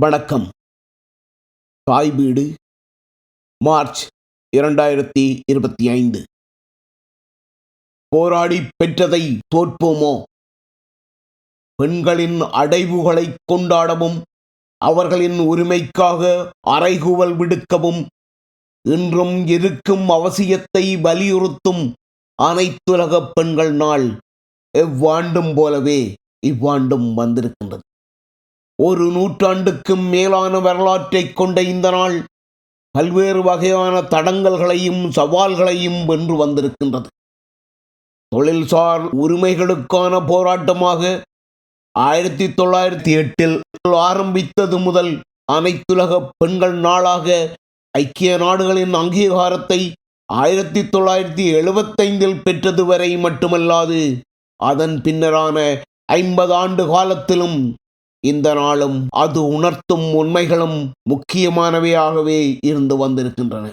வணக்கம். தாய் வீடு மார்ச் இரண்டாயிரத்தி இருபத்தி ஐந்து. போராடி பெற்றதை தோற்போமோ? பெண்களின் அடைவுகளை கொண்டாடவும் அவர்களின் உரிமைக்காக அறைகூவல் விடுக்கவும் இன்றும் இருக்கும் அவசியத்தை வலியுறுத்தும் அனைத்துலக பெண்கள் நாள் எவ்வாண்டும் போலவே இவ்வாண்டும் வந்திருக்கின்றது. ஒரு நூற்றாண்டுக்கும் மேலான வரலாற்றை கொண்ட இந்த நாள் பல்வேறு வகையான தடங்கல்களையும் சவால்களையும் வென்று வந்திருக்கின்றது. தொழில்சார் உரிமைகளுக்கான போராட்டமாக ஆயிரத்தி தொள்ளாயிரத்தி எட்டில் ஆரம்பித்தது முதல் அனைத்துலக பெண்கள் நாளாக ஐக்கிய நாடுகளின் அங்கீகாரத்தை ஆயிரத்தி தொள்ளாயிரத்தி எழுபத்தைந்தில் பெற்றது வரை மட்டுமல்லாது அதன் பின்னரான ஐம்பது ஆண்டு காலத்திலும் இந்த நாளும் அது உணர்த்தும் உண்மைகளும் முக்கியமானவையாகவே இருந்து வந்திருக்கின்றன.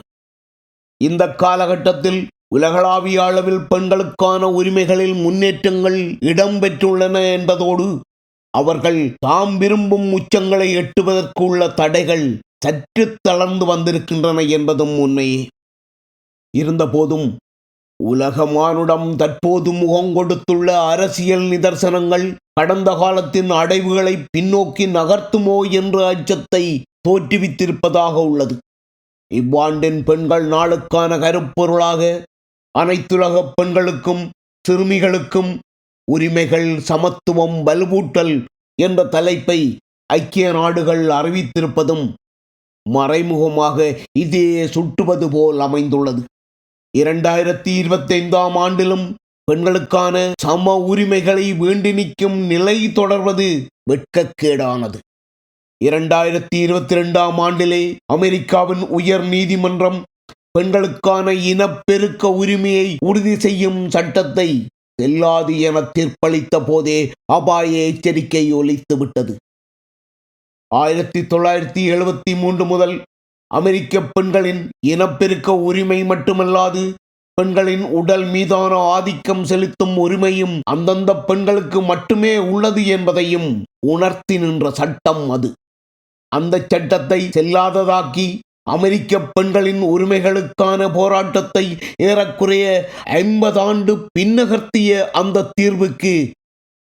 இந்த காலகட்டத்தில் உலகளாவிய அளவில் பெண்களுக்கான உரிமைகளில் முன்னேற்றங்கள் இடம்பெற்றுள்ளன என்பதோடு அவர்கள் தாம் விரும்பும் உச்சங்களை எட்டுவதற்கு உள்ள தடைகள் சற்று தளர்ந்து வந்திருக்கின்றன என்பதும் உண்மையே. இருந்தபோதும் உலக மானுடம் தற்போது முகம் கொடுத்துள்ள அரசியல் நிதர்சனங்கள் கடந்த காலத்தின் அடைவுகளை பின்னோக்கி நகர்த்துமோ என்ற அச்சத்தை தோற்றுவித்திருப்பதாக உள்ளது. இவ்வாண்டின் பெண்கள் நாளுக்கான கருப்பொருளாக அனைத்துலக பெண்களுக்கும் சிறுமிகளுக்கும் உரிமைகள் சமத்துவம் வலுவூட்டல் என்ற தலைப்பை ஐக்கிய நாடுகள் அறிவித்திருப்பதும் மறைமுகமாக இதே சுட்டுவது போல் அமைந்துள்ளது. இரண்டாயிரத்தி இருபத்தைந்தாம் ஆண்டிலும் பெண்களுக்கான சம உரிமைகளை வேண்டி நிற்கும் நிலை தொடர்வது வெட்கக்கேடானது. இரண்டாயிரத்தி இருபத்தி ரெண்டாம் ஆண்டிலே அமெரிக்காவின் உயர் நீதிமன்றம் பெண்களுக்கான இனப்பெருக்க உரிமையை உறுதி செய்யும் சட்டத்தை செல்லாது என தீர்ப்பளித்த போதே அபாய எச்சரிக்கை ஒலித்து விட்டது ஆயிரத்தி தொள்ளாயிரத்தி எழுபத்தி மூன்று முதல் அமெரிக்க பெண்களின் இனப்பெருக்க உரிமை மட்டுமல்லாது பெண்களின் உடல் மீதான ஆதிக்கம் செலுத்தும் உரிமையும் அந்தந்த பெண்களுக்கு மட்டுமே உள்ளது என்பதையும் உணர்த்தி நின்ற சட்டம் அது. அந்த சட்டத்தை செல்லாததாக்கி அமெரிக்க பெண்களின் உரிமைகளுக்கான போராட்டத்தை ஏறக்குறைய ஐம்பது ஆண்டு பின்னகர்த்திய அந்த தீர்வுக்கு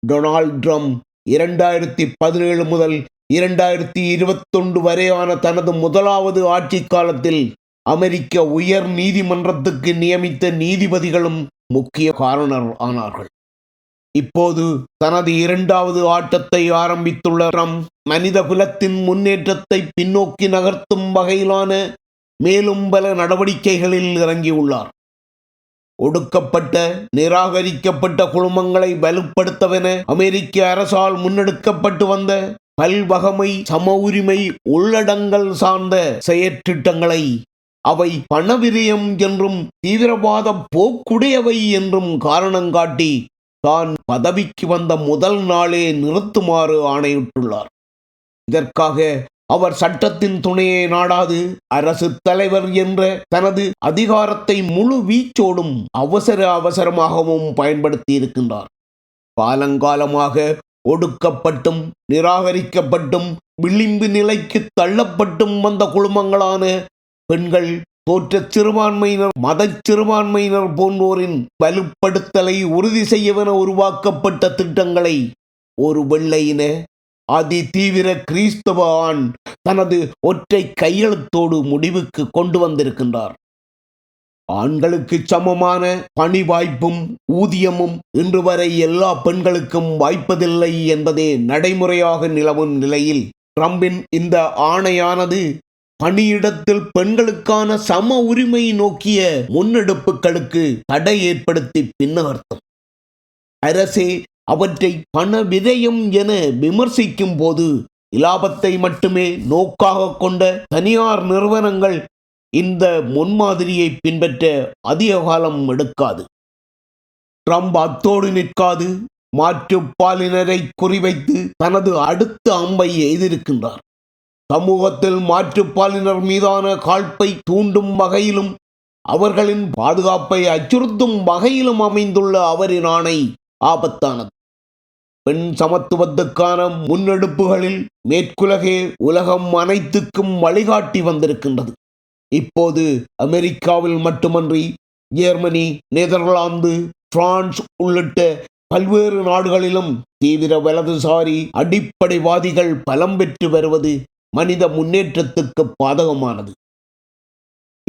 டொனால்ட் ட்ரம்ப் இரண்டாயிரத்தி பதினேழு முதல் இரண்டாயிரத்தி இருபத்தொன்று வரையான தனது முதலாவது ஆட்சி காலத்தில் அமெரிக்க உயர் நீதிமன்றத்துக்கு நியமித்த நீதிபதிகளும் முக்கிய காரணர் ஆனார்கள். இப்போது தனது இரண்டாவது ஆட்டத்தை ஆரம்பித்துள்ள ட்ரம்ப் மனித குலத்தின் முன்னேற்றத்தை பின்னோக்கி நகர்த்தும் வகையிலான மேலும் பல நடவடிக்கைகளில் இறங்கியுள்ளார். ஒடுக்கப்பட்ட நிராகரிக்கப்பட்ட குழுமங்களை வலுப்படுத்தவென அமெரிக்க அரசால் முன்னெடுக்கப்பட்டு வந்த பல்வகமை சம உரிமை உள்ளடங்கல் சார்ந்த செயற்றிட்டங்களை அவை பணவிரயம் என்றும் தீவிரவாத போக்குடையவை என்றும் காரணங்காட்டி தான் பதவிக்கு வந்த முதல் நாளே நிறுத்துமாறு ஆணையிட்டுள்ளார். இதற்காக அவர் சட்டத்தின் துணையை நாடாது அரசு தலைவர் என்ற தனது அதிகாரத்தை முழு வீச்சோடும் அவசர அவசரமாகவும் பயன்படுத்தி இருக்கின்றார் காலங்காலமாக ஒடுக்கப்பட்டும் நிராகரிக்கப்பட்டும் விளிம்பு நிலைக்கு தள்ளப்பட்டும் வந்த குழுமங்களான பெண்கள் தோற்ற சிறுபான்மையினர் மத சிறுபான்மையினர் போன்றோரின் வலுப்படுத்தலை உறுதி செய்யவென உருவாக்கப்பட்ட திட்டங்களை ஒரு வெள்ளையின அதி தீவிர கிறிஸ்தவ ஆண் தனது ஒற்றை கையெழுத்தோடு முடிவுக்கு கொண்டு வந்திருக்கின்றார். ஆண்களுக்கு சமமான பணி வாய்ப்பும் ஊதியமும் இன்று வரை எல்லா பெண்களுக்கும் வாய்ப்பதில்லை என்பதே நடைமுறையாக நிலவும் நிலையில் ட்ரம்பின் இந்த ஆணையானது பணியிடத்தில் பெண்களுக்கான சம உரிமை நோக்கிய முன்னெடுப்புகளுக்கு தடை ஏற்படுத்தி பின்னகர்த்தும். அரசே அவற்றை பண விதயம் என விமர்சிக்கும் போது இலாபத்தை மட்டுமே நோக்காக கொண்ட தனியார் நிறுவனங்கள் இந்த முன்மாதிரியை பின்பற்ற அதிக காலம் எடுக்காது. ட்ரம்ப் அத்தோடு நிற்காது மாற்று பாலினரை குறிவைத்து தனது அடுத்த அம்பை எய்திருக்கின்றார். சமூகத்தில் மாற்றுப்பாலினர் மீதான காழ்ப்பை தூண்டும் வகையிலும் அவர்களின் பாதுகாப்பை அச்சுறுத்தும் வகையிலும் அமைந்துள்ள அவரின் ஆணை ஆபத்தானது. பெண் சமத்துவத்துக்கான முன்னெடுப்புகளில் மேற்குலகே உலகம் அனைத்துக்கும் வழிகாட்டி வந்திருக்கின்றது. இப்போது அமெரிக்காவில் மட்டுமன்றி ஜெர்மனி நெதர்லாந்து பிரான்ஸ் உள்ளிட்ட பல்வேறு நாடுகளிலும் தீவிர வலதுசாரி அடிப்படைவாதிகள் பலம் பெற்று வருவது மனித முன்னேற்றத்துக்கு பாதகமானது.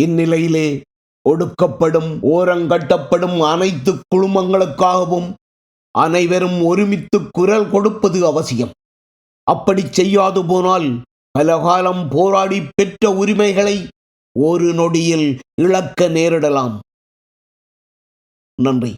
இந்நிலையிலே ஒடுக்கப்படும் ஓரங்கட்டப்படும் அனைத்து குழுமங்களுக்காகவும் அனைவரும் ஒருமித்து குரல் கொடுப்பது அவசியம். அப்படி செய்யாது போனால் பல காலம் போராடி பெற்ற உரிமைகளை ஒரு நொடியில் இழக்க நேரிடலாம். நன்றி.